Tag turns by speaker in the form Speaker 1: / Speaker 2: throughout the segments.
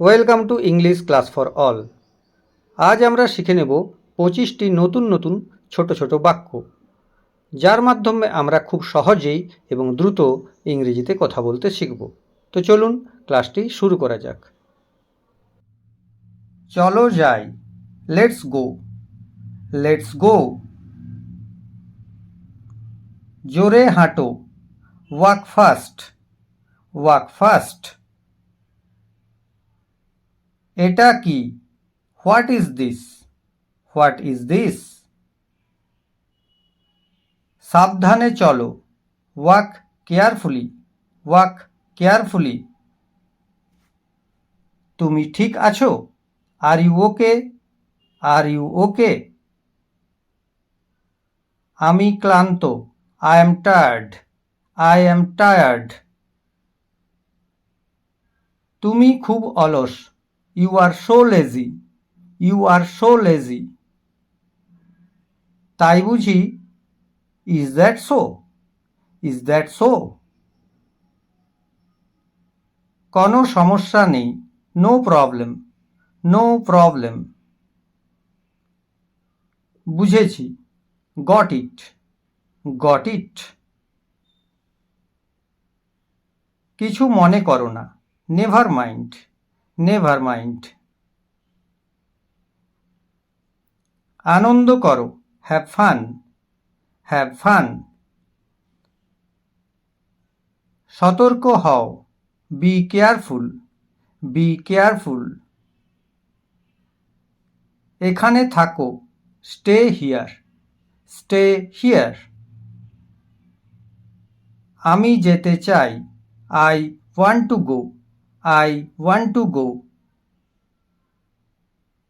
Speaker 1: Welcome to English class for all. আজ আমরা শিখে নেব পঁচিশটি নতুন নতুন ছোট ছোট বাক্য, যার মাধ্যমে আমরা খুব সহজেই এবং দ্রুত ইংরেজিতে কথা বলতে শিখব। তো চলুন ক্লাসটি শুরু করা যাক। চলো যাই। লেটস গো লেটস গো জোরে হাঁটো। ওয়াক ফাস্ট ওয়াক ফাস্ট এটা কি? What is this what is this সাবধানে চলো। ওয়াক কেয়ারফুলি ওয়াক কেয়ারফুলি তুমি ঠিক আছো? Are you okay are you okay আমি ক্লান্ত। I am tired I am tired তুমি খুব অলস। You are so lazy you are so lazy তাই বুঝি is that so is that so কোনো সমস্যা নেই নো প্রবলেম নো প্রবলেম বুঝেছি গট ইট গট ইট কিছু মনে করো না নেভার মাইন্ড নেভার মাইন্ড আনন্দ করো হ্যাভ ফান হ্যাভ ফান সতর্ক হও বি কেয়ারফুল বি কেয়ারফুল এখানে থাকো স্টে হিয়ার স্টে হিয়ার আমি যেতে চাই I want to go I want to go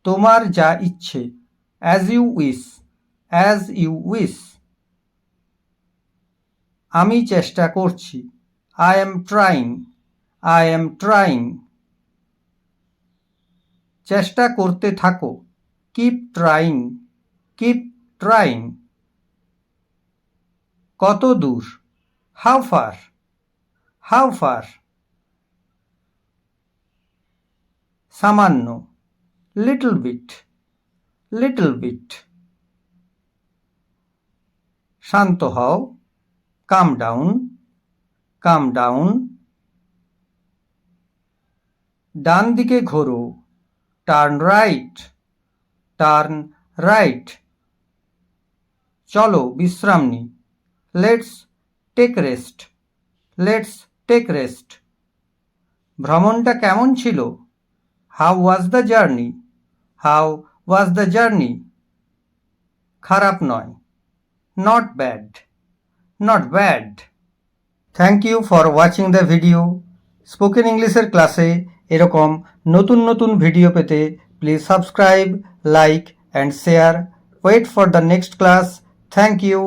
Speaker 1: তোমার যা ইচ্ছে। As you wish as you wish আমি চেষ্টা করছি। I am trying I am trying চেষ্টা করতে থাকো। কিপ ট্রাইং কিপ ট্রাইং কত দূর? হাউ ফার হাউ ফার সামান্য লিটল বিট লিটল বিট শান্ত হও কাম ডাউন কাম ডাউন ডান দিকে ঘোরো টার্ন রাইট টার্ন রাইট চলো বিশ্রাম নি let's take rest let's take rest ভ্রমণটা কেমন ছিল? How was the journey how was the journey খারাপ নয়। Not bad not bad thank you for watching the video spoken ইংলিশের ক্লাসে এরকম নতুন নতুন ভিডিও পেতে please subscribe like and share wait for the next class thank you